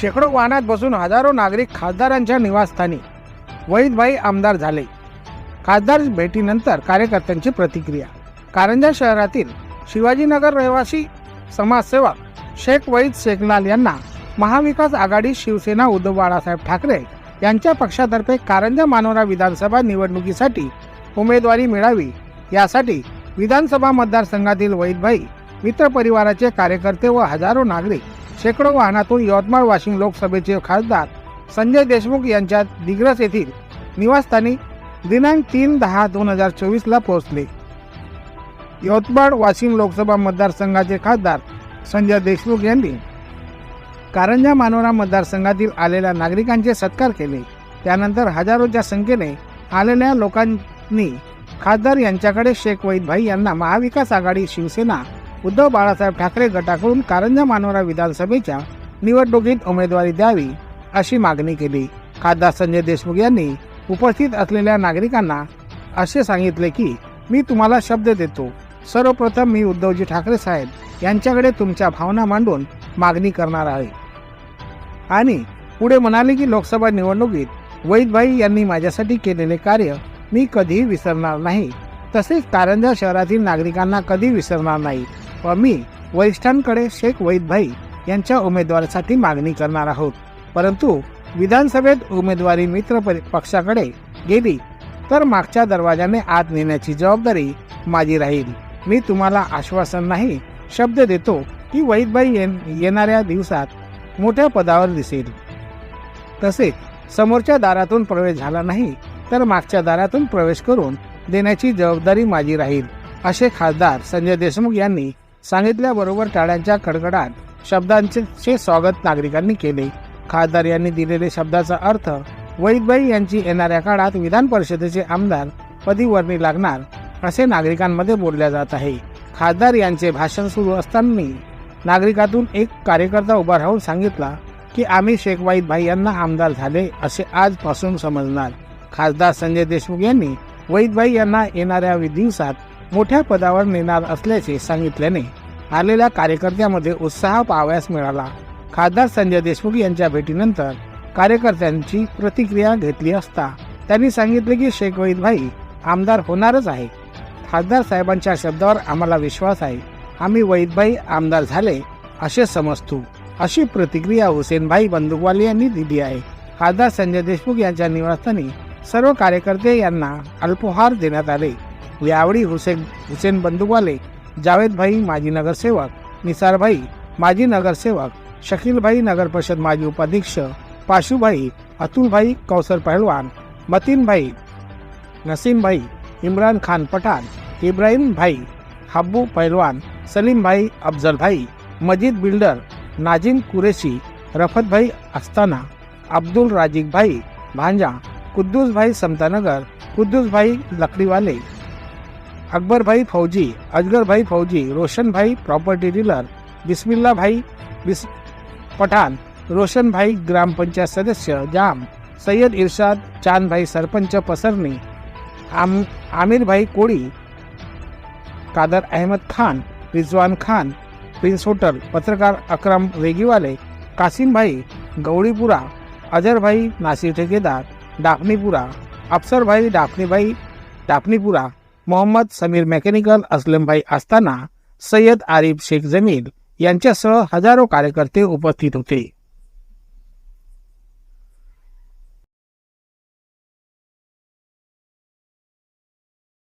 शेकडो वाहनात बसून हजारो नागरिक खासदारांच्या निवासस्थानी वैदभाई आमदार झाले. खासदार भेटीनंतर कार्यकर्त्यांची प्रतिक्रिया. कारंजा शहरातील शिवाजीनगर रहिवासी समाजसेवक शेख वैद शेखलाल यांना महाविकास आघाडी शिवसेना उद्धव बाळासाहेब ठाकरे यांच्या पक्षातर्फे कारंजा मानोरा विधानसभा निवडणुकीसाठी उमेदवारी मिळावी यासाठी विधानसभा मतदारसंघातील वैदभाई मित्रपरिवाराचे कार्यकर्ते व हजारो नागरिक शेकडो वाहनातून यवतमाळ वाशिम लोकसभेचे खासदार संजय देशमुख यांच्या दिग्रस येथील निवासस्थानी दिनांक तीन दहा दोन हजार चोवीसला पोहोचले. यवतमाळ वाशिम लोकसभा मतदारसंघाचे खासदार संजय देशमुख यांनी कारंजा मानोरा मतदारसंघातील आलेल्या नागरिकांचे सत्कार केले. त्यानंतर हजारोच्या संख्येने आलेल्या लोकांनी खासदार यांच्याकडे शेख वैदभाई यांना महाविकास आघाडी शिवसेना उद्धव बाळासाहेब ठाकरे गटाकडून कारंजा मानोरा विधानसभेच्या निवडणुकीत उमेदवारी द्यावी अशी मागणी केली. खासदार संजय देशमुख यांनी उपस्थित असलेल्या नागरिकांना असे सांगितले की मी तुम्हाला शब्द देतो. सर्वप्रथम मी उद्धवजी ठाकरे साहेब यांच्याकडे तुमच्या भावना मांडून मागणी करणार आहे. आणि पुढे म्हणाले की लोकसभा निवडणुकीत वैदभाई यांनी माझ्यासाठी केलेले कार्य मी कधीही विसरणार नाही. तसेच कारंजा शहरातील नागरिकांना कधी विसरणार नाही. व मी वरिष्ठांकडे शेख वैदभाई यांच्या उमेदवारीसाठी मागणी करणार आहोत. परंतु विधानसभेत उमेदवारी मित्र पक्षाकडे गेली तर मागच्या दरवाजाने आत नेण्याची जबाबदारी माझी राहील. मी तुम्हाला आश्वासन नाही शब्द देतो की वैदभाई येणाऱ्या दिवसात मोठ्या पदावर दिसेल. तसेच समोरच्या दारातून प्रवेश झाला नाही तर मागच्या दारातून प्रवेश करून देण्याची जबाबदारी माझी राहील असे खासदार संजय देशमुख यांनी सांगितल्याबरोबर टाळ्यांच्या कडकडात शब्दांचे स्वागत नागरिकांनी केले. खासदार यांनी दिलेले शब्दाचा अर्थ वैदबाई यांची येणाऱ्या काळात विधान परिषदेचे आमदार पदी वर्णी लागणार असे नागरिकांमध्ये बोलल्या जात आहे. खासदार यांचे भाषण सुरू असताना नागरिकातून एक कार्यकर्ता उभा राहून सांगितला की आम्ही शेख भाई यांना आमदार झाले असे आजपासून समजणार. खासदार संजय देशमुख यांनी वैदभाई यांना येणाऱ्या दिवसात मोठ्या पदावर नेणार असल्याचे सांगितल्याने आलेल्या कार्यकर्त्यामध्ये उत्साह पाहावयास मिळाला. खासदार संजय देशमुख यांच्या भेटीनंतर कार्यकर्त्यांची प्रतिक्रिया घेतली असता त्यांनी सांगितले की शेख वैदभाई आमदार होणारच आहे. खासदार साहेबांच्या शब्दावर आम्हाला विश्वास आहे. आम्ही वैदभाई आमदार झाले असे समजतो. अशी प्रतिक्रिया हुसेनभाई बंदुकवाले यांनी दिली आहे. खासदार संजय देशमुख यांच्या निवासस्थानी सर्व कार्यकर्ते यांना अल्पोहार देण्यात आले. यावेळी हुसेन हुसेन बंदुकवाले जावेदभाई माजी नगरसेवक निसारभाई माजी नगरसेवक शकीलभाई नगरपरिषद माजी उपाध्यक्ष पाशुभाई अतुलभाई कौसर पहलवान मतीनभाई नसीमभाई इम्रान खान पठाण इब्राहिम भाई हब्बू पहलवान सलीमभाई अफजलभाई मजीद बिल्डर नाजिम कुरेशी रफतभाई अस्ताना अब्दुल राजीकभाई भांजा कुद्दूसभाई समतानगर कुद्दूसभाई लकडीवाले अकबरभाई फौजी अजगरभाई फौजी रोशनभाई प्रॉपर्टी डीलर बिस्मिल्लाभाई बिस पठाण रोशनभाई ग्रामपंचायत सदस्य जाम सय्यद इर्शाद चांदभाई सरपंच पसरणी आम आमिरभाई कोळी कादर अहमद खान रिजवान खान प्रिन्स होटल पत्रकार अक्रम रेगीवाले कासिमभाई गवळीपुरा अजरभाई नासिर ठेकेदार डाफणीपुरा अफसरभाई डाफणीबाई डाफणीपुरा मोहम्मद समीर मेकॅनिकल असलमभाई असताना सय्यद आरिफ शेख जमील यांच्यासह हजारो कार्यकर्ते उपस्थित होते.